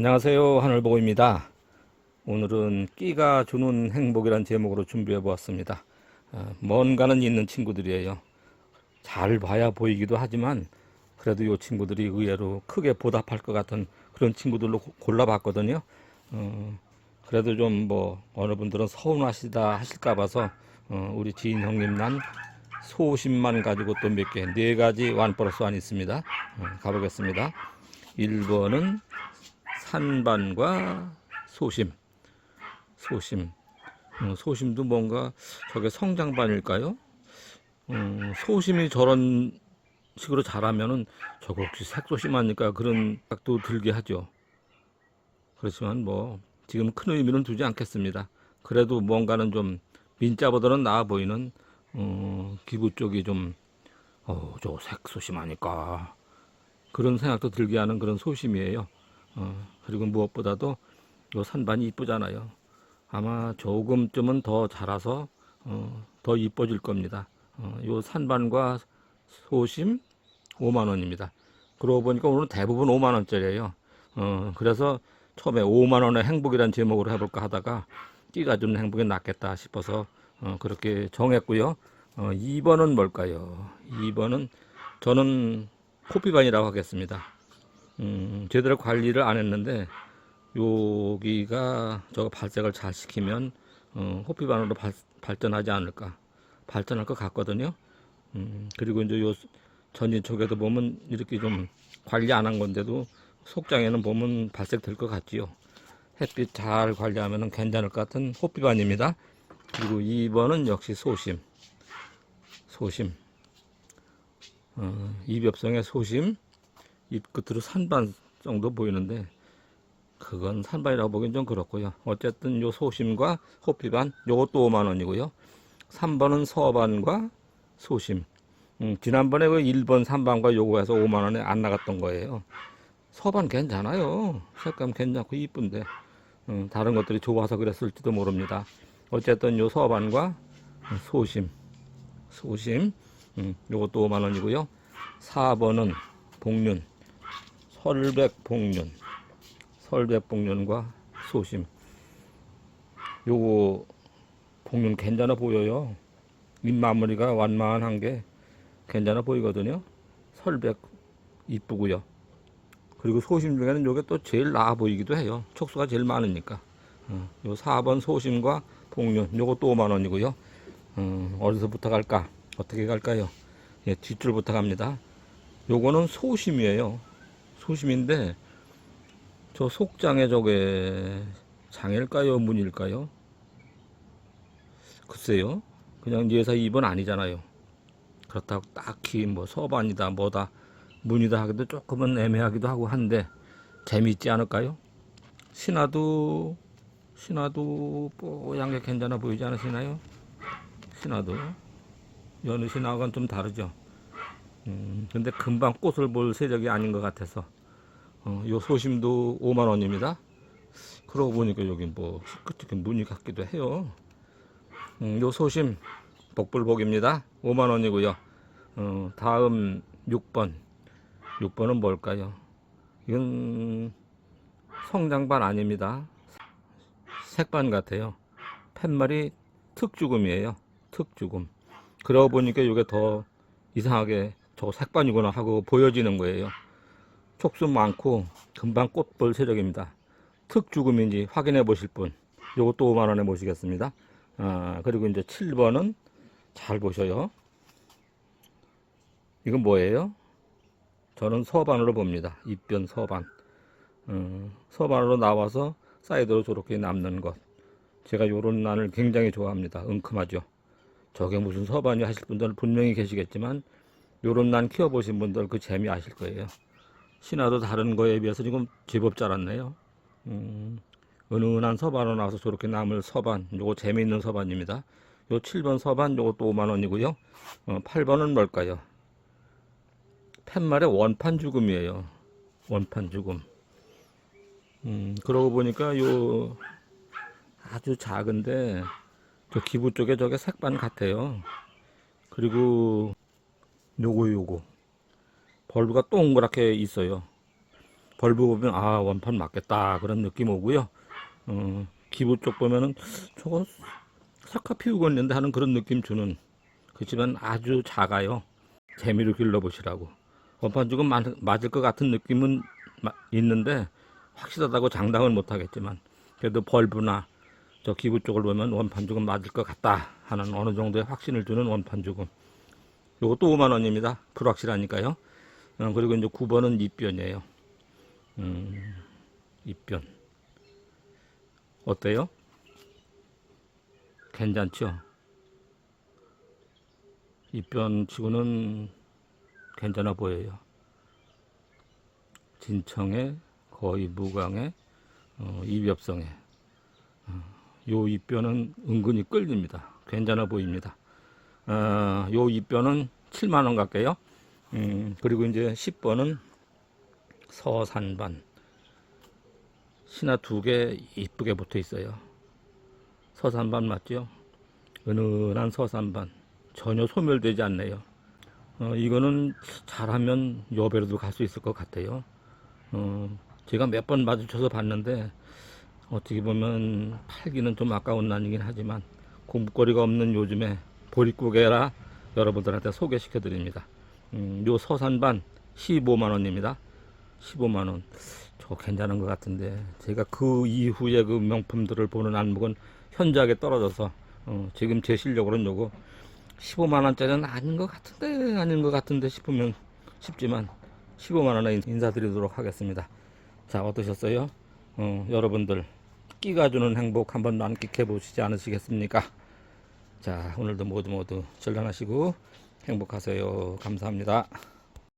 안녕하세요. 하늘보고입니다. 오늘은 끼가 주는 행복이란 제목으로 준비해 보았습니다. 어, 뭔가는 있는 친구들이에요. 잘 봐야 보이기도 하지만 그래도 이 친구들이 의외로 크게 보답할 것 같은 그런 친구들로 고- 골라봤거든요. 어, 그래도 좀 뭐 어느 분들은 서운하시다 하실까 봐서 어, 우리 지인 형님 난 소심만 가지고 또 몇 개, 네 가지 완 플러스 완 있습니다. 어, 가보겠습니다. 1번은 산반과 소심. 소심. 어, 소심도 뭔가 저게 성장반일까요? 어, 소심이 저런 식으로 자라면은 저거 혹시 색소심하니까 그런 생각도 들게 하죠. 그렇지만 뭐 지금 큰 의미는 두지 않겠습니다. 그래도 뭔가는 좀 민자보다는 나아 보이는 어, 기부 쪽이 좀 어, 저 색소심하니까 그런 생각도 들게 하는 그런 소심이에요. 어, 그리고 무엇보다도 요 산반이 이쁘잖아요. 아마 조금쯤은 더 자라서 어, 더 이뻐질 겁니다. 어, 요 산반과 소심 5만 원입니다. 그러고 보니까 오늘 대부분 5만 원짜리예요. 어, 그래서 처음에 5만 원의 행복이란 제목으로 해볼까 하다가 띠가 주는 행복이 낫겠다 싶어서 어, 그렇게 정했고요. 어, 2번은 뭘까요? 2번은 저는 코피반이라고 하겠습니다. 음, 제대로 관리를 안 했는데 여기가 저거 발색을 잘 시키면 어, 호피반으로 발, 발전하지 않을까 발전할 것 같거든요. 음, 그리고 이제 요 전진 쪽에도 보면 이렇게 좀 관리 안 한 건데도 속장에는 보면 발색될 것 같지요. 햇빛 잘 관리하면 괜찮을 것 같은 호피반입니다. 그리고 2번은 역시 소심. 소심. 어, 이벽성의 소심. 입 끝으로 산반 정도 보이는데 그건 산반이라고 보기엔 좀 그렇고요. 어쨌든 요 소심과 호피반 요것도 5만 원이고요. 3번은 서반과 소심. 음, 지난번에 그 1번 3반과 요거 해서 5만 원에 안 나갔던 거예요. 서반 괜찮아요. 색감 괜찮고 이쁜데 음, 다른 것들이 좋아서 그랬을지도 모릅니다. 어쨌든 요 서반과 소심, 소심, 음, 요것도 5만 원이고요. 4번은 복륜, 설백 복륜, 설백 복륜과 소심. 요거 복륜 괜찮아 보여요. 윗마무리가 완만한 게 괜찮아 보이거든요. 설백 이쁘고요. 그리고 소심 중에는 요게 또 제일 나아 보이기도 해요. 촉수가 제일 많으니까. 어, 요 4번 소심과 복륜 요것도 5만 원이고요. 어, 어디서부터 갈까? 어떻게 갈까요? 예, 뒷줄부터 갑니다. 요거는 소심이에요. 소심인데 저 속장에 저게 장일까요? 문일까요? 글쎄요. 그냥 예사 2번 아니잖아요. 그렇다고 딱히 뭐 서반이다 뭐다 문이다 하기도 조금은 애매하기도 하고 한데 재미있지 않을까요? 신화도 신화도 뽀얀 게 괜찮아 보이지 않으시나요? 신화도 여느 신화와는 좀 다르죠. 음, 근데 금방 꽃을 볼 세력이 아닌 것 같아서 어, 요 소심도 5만 원입니다. 그러고 보니까 여기 뭐 시끄럽게 무늬 같기도 해요. 음, 요 소심 복불복입니다. 5만 원이고요. 어, 다음 6번. 6번은 뭘까요? 이건 성장반 아닙니다. 색반 같아요. 팻말이 특주금이에요. 특주금. 그러고 보니까 이게 더 이상하게 저 색반이구나 하고 보여지는 거예요. 촉수 많고 금방 꽃볼 세력입니다. 특주금인지 확인해 보실 분. 요것도 5만 원에 모시겠습니다. 아, 그리고 이제 7번은 잘 보셔요. 이건 뭐예요? 저는 서반으로 봅니다. 입변 서반. 음, 서반으로 나와서 사이드로 저렇게 남는 것. 제가 요런 난을 굉장히 좋아합니다. 은큼하죠. 저게 무슨 서반이 하실 분들 분명히 계시겠지만 요런 난 키워보신 분들 그 재미 아실 거예요. 신화도 다른 거에 비해서 지금 제법 자랐네요. 음, 은은한 서반으로 나와서 저렇게 남을 서반. 요거 재미있는 서반입니다. 요 7번 서반 요것도 5만 원이고요. 어, 8번은 뭘까요? 팻말의 원판 죽음이에요. 원판 죽음. 음, 그러고 보니까 요 아주 작은데 저 기부 쪽에 저게 색반 같아요. 그리고 요거 요거 벌브가 동그랗게 있어요. 벌브 보면 아 원판 맞겠다 그런 느낌 오고요. 어, 기부 쪽 보면은 저거 석화 피우고 있는데 하는 그런 느낌 주는 그렇지만 아주 작아요. 재미로 길러보시라고. 원판 죽은 맞을 것 같은 느낌은 마- 있는데 확실하다고 장담은 못하겠지만 그래도 벌브나 저 기부 쪽을 보면 원판 죽음 맞을 것 같다 하는 어느 정도의 확신을 주는 원판 죽음. 요것도 5만 원입니다. 불확실하니까요. 어, 그리고 이제 9번은 입변이에요. 음, 입변. 어때요? 괜찮죠? 입변 치고는 괜찮아 보여요. 진청에 거의 무광에 어, 이벽성에 어, 요 입변은 은근히 끌립니다. 괜찮아 보입니다. 어, 요 입변은 7만 원 갈게요. 음, 그리고 이제 10번은 서산반 신화 두 개 이쁘게 붙어 있어요. 서산반 맞죠? 은은한 서산반 전혀 소멸되지 않네요. 어, 이거는 잘하면 여배로도 갈 수 있을 것 같아요. 어, 제가 몇 번 마주쳐서 봤는데 어떻게 보면 팔기는 좀 아까운 난이긴 하지만 공부거리가 없는 요즘에 보릿고개라 여러분들한테 소개시켜 드립니다. 음, 요 서산반 15만 원입니다. 15만 원. 저 괜찮은 것 같은데 제가 그 이후에 그 명품들을 보는 안목은 현저하게 떨어져서 어, 지금 제 실력으로는 요거 15만 원짜리는 아닌 것 같은데 아닌 것 같은데 싶으면 싶지만 15만 원에 인사드리도록 하겠습니다. 자 어떠셨어요? 어, 여러분들 끼가 주는 행복 한번 만끽해 보시지 않으시겠습니까? 자 오늘도 모두 모두 전량하시고 행복하세요. 감사합니다.